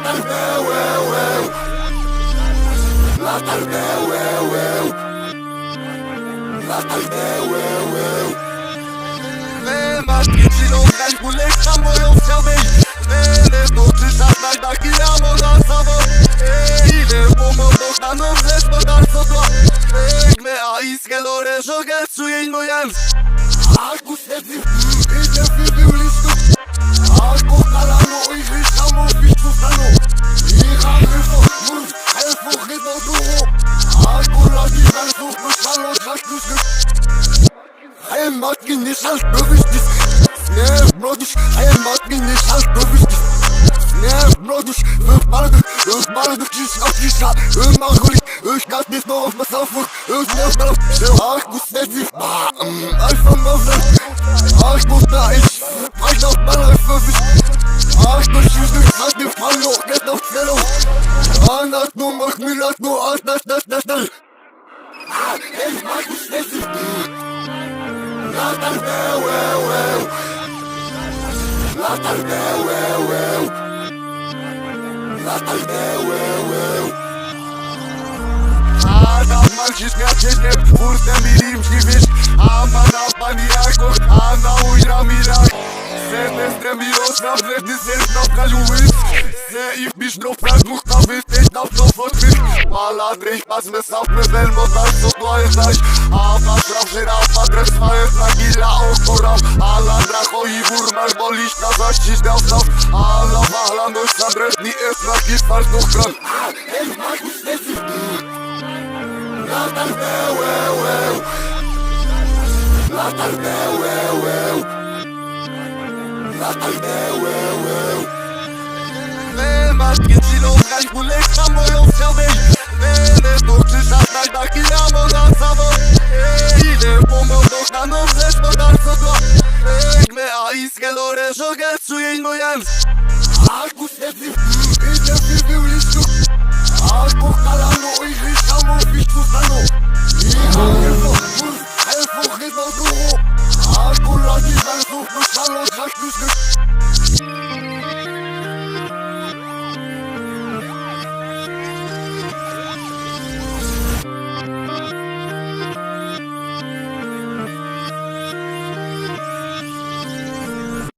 Latarnę, łe, łe. Latarnę, łe, łe. Latarnę, łe, łe. Me masz przyczyną grać kuleka moją chciałbyś Będę to czyszać na taki ramo za sobą Ej, Ile pomogło kanom ze szpadarco to Pekme a iskę lore żogę czuję no jem Aku śledzy, idę w am not in this house, bro, is this Yeah, bro, this I am not in this house, bro, is this Yeah, bro, this Öf bardı, öf bardı, çiz at çiz at. Öf malgolik, öf kat this no of myself Öf öf öf öf öf Ach, bu sesi Alfa mavlan Ach, bu da iş. Ach, das bana öf öf iş Ach, bu şüzdür, hadi fallo Get auf zelo Anat no, mach milat no, at das das das das Ah, es mag bu sesi Ah, na marci śmiacie nie Kurde mi nim dziwisz A ma na pani jako A na ujra mi rak Semestre mi rozna Wredny serc na pkaniu łys Se i wbisz no fragmuch Na Mala dryś pas me sam prezel Motar co to jest zaś A was rap żyra Padre swoje znaki dla okora Ala dracho i burmar Bolisz na zaścić dał staw Ala wahla noś na drewni Jest na kistarz do łe Latarnę, łe, łe Latarnę, łe, łe Me masz moją chciałbyś Będę to czyszać na taki Pisca laranja, gato e noiante Água, sede, vida, vive o lixo